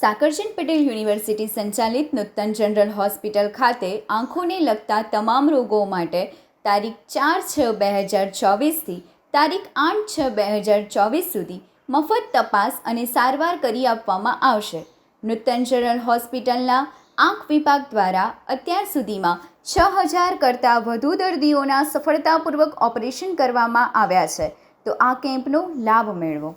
Sakarchand Patel university સંચાલિત નૂતન general hospital ખાતે આંખોને લગતા તમામ રોગો માટે તારીખ ચાર છ બે હજાર ચોવીસથી તારીખ આઠ છ બે હજાર ચોવીસ સુધી મફત તપાસ અને સારવાર કરી આપવામાં આવશે. નૂતન જનરલ હોસ્પિટલના આંખ વિભાગ દ્વારા અત્યાર સુધીમાં છ હજાર કરતાં વધુ દર્દીઓના સફળતાપૂર્વક ઓપરેશન કરવામાં આવ્યા છે. તો આ કેમ્પનો લાભ મેળવો.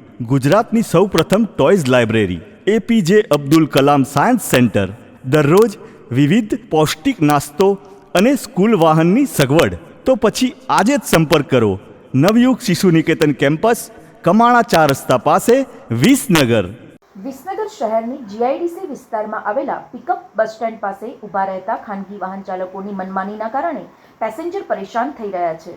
ગુજરાતની સૌપ્રથમ toys library APJ Abdul Kalam science centre, દરરોજ વિવિધ પૌષ્ટિક નાસ્તો અને સ્કૂલ વાહનની સગવડ. તો પછી આજે જ સંપર્ક કરો. નવયુગ શિશુ નિકેતન કેમ્પસ, કમાણા ચાર રસ્તા પાસે, વિસનગર. વિસનગર શહેરની જીઆઈડીસી વિસ્તારમાં આવેલા પિકઅપ બસ સ્ટેન્ડ પાસે ઊભા રહેતા ખાનગી વાહન ચાલકોની મનમાનીના કારણે પેસેન્જર પરેશાન થઈ રહ્યા છે.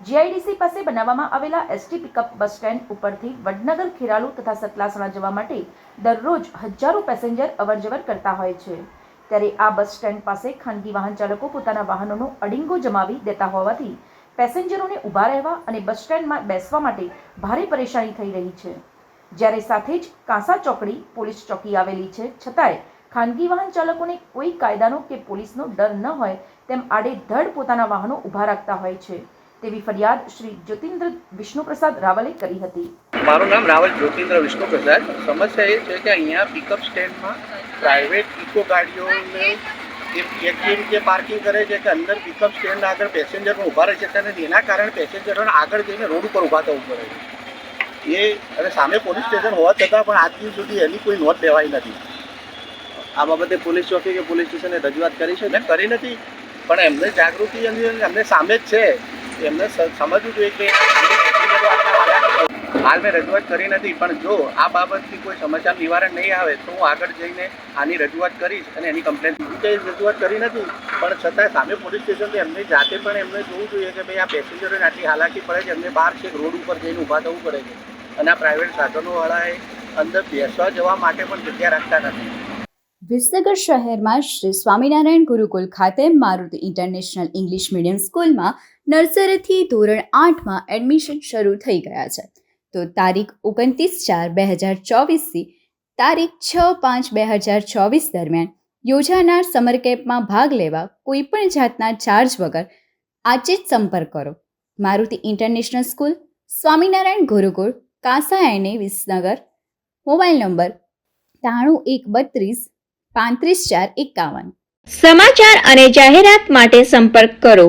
જીઆઈડીસી પાસે બનાવવામાં આવેલા એસટી પિકઅપ બસ સ્ટેન્ડ ઉપરથી વડનગર ખેરાલુ તથા સતલાસણા જવા માટે દરરોજ હજારો પેસેન્જર અવરજવર કરતા હોય છે. ત્યારે આ બસ સ્ટેન્ડ પાસે ખાનગી વાહન ચાલકો પોતાના વાહનોનો અડિંગો જમાવી દેતા હોવાથી પેસેન્જરોને ઊભા રહેવા અને બસ સ્ટેન્ડમાં બેસવા માટે ભારે પરેશાની થઈ રહી છે. જ્યારે સાથે જ કાંસા ચોકડી પોલીસ ચોકી આવેલી છે, છતાંય ખાનગી વાહન ચાલકોને કોઈ કાયદાનો કે પોલીસનો ડર ન હોય તેમ આડેધડ પોતાના વાહનો ઊભા રાખતા હોય છે. તેવી ફરિયાદ શ્રી જ્યોતિન્દ્ર વિષ્ણુપ્રસાદ રાવલે કરી હતી. મારું નામ રાવલ જ્યોતિન્દ્ર વિષ્ણુ પ્રસાદ સમસ્યા એ છે કે અહીંયા પિકઅપ સ્ટેન્ડમાં પ્રાઇવેટ ઇકો ગાડીઓને એ કેવી રીતે પાર્કિંગ કરે છે કે અંદર પિકઅપ સ્ટેન્ડ આગળ પેસેન્જરો ઊભા રહે છે અને એના કારણે પેસેન્જરોને આગળ જઈને રોડ ઉપર ઊભા થવું પડે છે. એ અને સામે પોલીસ સ્ટેશન હોવા છતાં પણ આજ દિન સુધી એની કોઈ નોંધ લેવાઈ નથી. આ બાબતે પોલીસ ચોકી કે પોલીસ સ્ટેશને રજૂઆત કરી છે? મેં કરી નથી. પણ એમને જાગૃતિ અને એમને સામે જ છે. એમને સમજવું જોઈએ કે હાલ મેં રજૂઆત કરી નથી, પણ જો આ બાબતથી કોઈ સમસ્યા નિવારણ નહીં આવે, તો હું આગળ જઈને આની રજૂઆત કરીશ અને એની કમ્પ્લેન કંઈ રજૂઆત કરી નથી, પણ છતાં સામે પોલીસ સ્ટેશન એમને એમની જાતે પણ એમને જોવું જોઈએ કે ભાઈ આ પેસેન્જરોને આટલી હાલાકી પડે છે, એમને બહાર છેક રોડ ઉપર જઈને ઊભા થવું પડે છે. અને આ પ્રાઇવેટ સાધનોવાળાએ અંદર બેસવા જવા માટે પણ જગ્યા રાખતા નથી. વિસનગર શહેરમાં શ્રી સ્વામિનારાયણ ગુરુકુલ ખાતે મારુતિ ઇન્ટરનેશનલ ઇંગ્લિશ મીડિયમ સ્કૂલમાં નર્સરીથી ધોરણ આઠમાં એડમિશન શરૂ થઈ ગયા છે. તો તારીખ ઓગણત્રીસ ચાર બે હજાર ચોવીસથી તારીખ છ પાંચ બે હજાર ચોવીસ દરમિયાન યોજાનાર સમર કેમ્પમાં ભાગ લેવા કોઈપણ જાતના ચાર્જ વગર આજે જ સંપર્ક કરો. મારુતિ ઇન્ટરનેશનલ સ્કૂલ, સ્વામિનારાયણ ગુરુકુળ, કાંસા એને વિસનગર મોબાઈલ નંબર ત્રાણું એક બત્રીસ પાંત્રીસ ચાર એકાવન. સમાચાર અને જાહેરાત માટે સંપર્ક કરો.